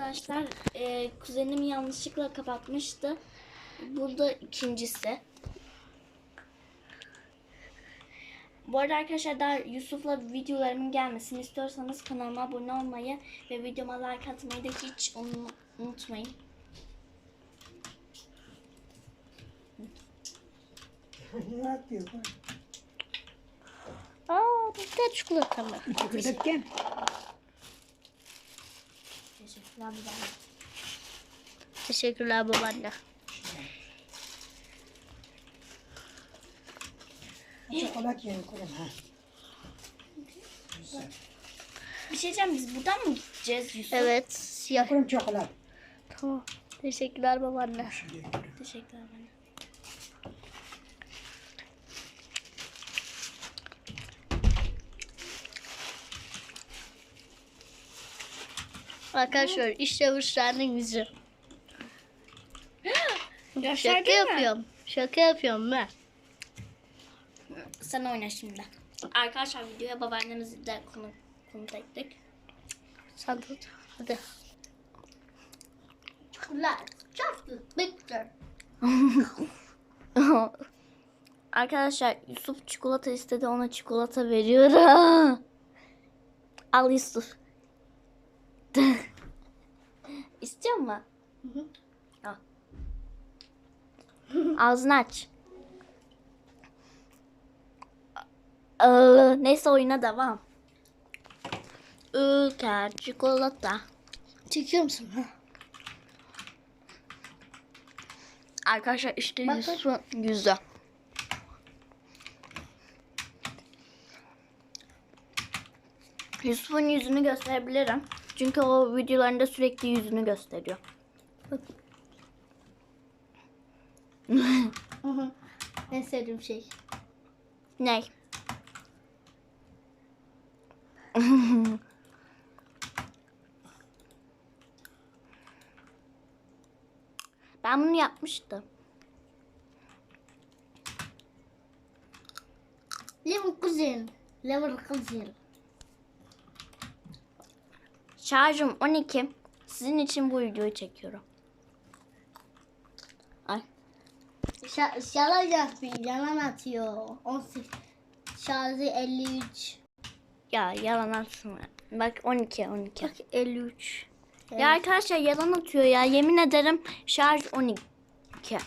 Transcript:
arkadaşlar e, kuzenim yanlışlıkla kapatmıştı. Bu da ikincisi. Bu arada arkadaşlar daha Yusuf'la videolarımın gelmesini istiyorsanız kanalıma abone olmayı ve videoma like atmayı da hiç unu- unutmayın. ne yapıyorsun? Aa, bu da çikolata mı? Teşekkürler babaanne. Teşekkürler babaanne. Çikolat yiyin kurun ha. Bir şey diyeceğim biz buradan mı gideceğiz Yusuf? Evet, siyah. Kurun çikolat. Tamam. Teşekkürler babaanne. Teşekkürler babaanne. Arkadaşlar işte Büşra'nın yüzü. Şaka yapıyorum. Şaka yapıyorum ben. Sen oyna şimdi. Arkadaşlar videoya babaannemizi de konu, konuk ettik. Sen tut. Hadi. Arkadaşlar Yusuf çikolata istedi ona çikolata veriyorum. Al Yusuf. İstiyor musun? Al. Ağzını aç. Ee, neyse oyuna devam. Ülker çikolata. Çekiyor musun? Ha? Arkadaşlar işte Bak, Yusuf'un yüzü. Yusuf'un yüzünü gösterebilirim. Çünkü o videolarında sürekli yüzünü gösteriyor. En sevdiğim şey. Ne? ben bunu yapmıştım. Leverkusen. Leverkusen. Şarjım 12. Sizin için bu videoyu çekiyorum. Ay. Şa yalan yapıyor. Yalan atıyor. 18. Şarjı 53. Ya yalan atma. Bak 12 12. Bak 53. Ya arkadaşlar yalan atıyor ya. Yemin ederim şarj 12.